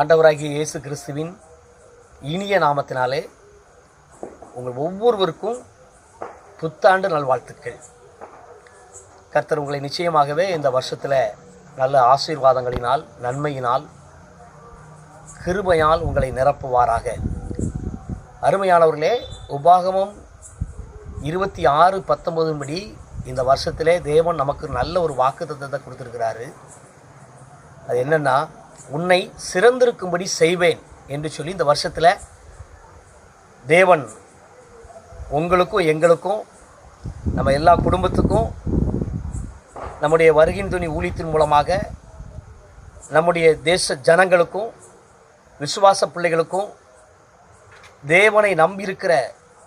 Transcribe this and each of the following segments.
ஆண்டவராகிய இயேசு கிறிஸ்துவின் இனிய நாமத்தினாலே உங்கள் ஒவ்வொருவருக்கும் புத்தாண்டு நல்வாழ்த்துக்கள். கர்த்தர் உங்களை நிச்சயமாகவே இந்த வருஷத்தில் நல்ல ஆசீர்வாதங்களினால் நன்மையினால் கிருபையால் உங்களை நிரப்புவாராக. அருமையானவர்களே உபாகமம் இருபத்தி ஆறு பத்தொன்பது படி இந்த வருஷத்திலே தேவன் நமக்கு நல்ல ஒரு வாக்குத்தத்தத்தை கொடுத்துருக்கிறாரு. அது என்னென்னா உன்னை சிறந்திருக்கும்படி செய்வேன் என்று சொல்லி இந்த வருஷத்தில் தேவன் உங்களுக்கும் எங்களுக்கும் நம்ம எல்லா குடும்பத்துக்கும் நம்முடைய வருகின் துணி ஊழியத்தின் மூலமாக நம்முடைய தேச ஜனங்களுக்கும் விசுவாச பிள்ளைகளுக்கும் தேவனை நம்பியிருக்கிற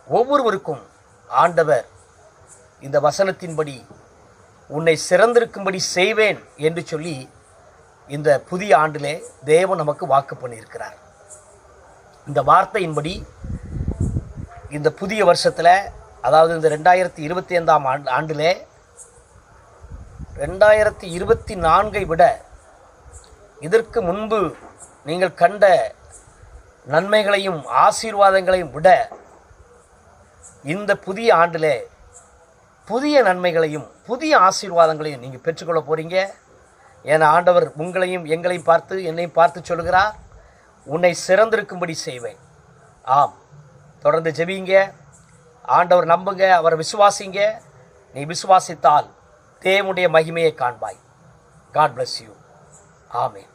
ஒவ்வொருவருக்கும் ஆண்டவர் இந்த வசனத்தின்படி உன்னை சிறந்திருக்கும்படி செய்வேன் என்று சொல்லி இந்த புதிய ஆண்டிலே தேவன் நமக்கு வாக்கு பண்ணியிருக்கிறார். இந்த வார்த்தையின்படி இந்த புதிய வருஷத்தில் அதாவது இந்த ரெண்டாயிரத்தி இருபத்தி ஐந்தாம் ஆண்டு ஆண்டிலே ரெண்டாயிரத்தி இருபத்தி நான்கை விட இதற்கு முன்பு நீங்கள் கண்ட நன்மைகளையும் ஆசீர்வாதங்களையும் விட இந்த புதிய ஆண்டிலே புதிய நன்மைகளையும் புதிய ஆசீர்வாதங்களையும் நீங்கள் பெற்றுக்கொள்ள போகிறீங்க ஏன்னா ஆண்டவர் உங்களையும் எங்களையும் பார்த்து என்னையும் பார்த்து சொல்கிறார் உன்னை சிறந்திருக்கும்படி செய்வேன். ஆம். தொடர்ந்து ஜெபிங்க. ஆண்டவர் நம்புங்க அவரை விசுவாசிங்க. நீ விசுவாசித்தால் தேவனுடைய மகிமையை காண்பாய். God bless you amen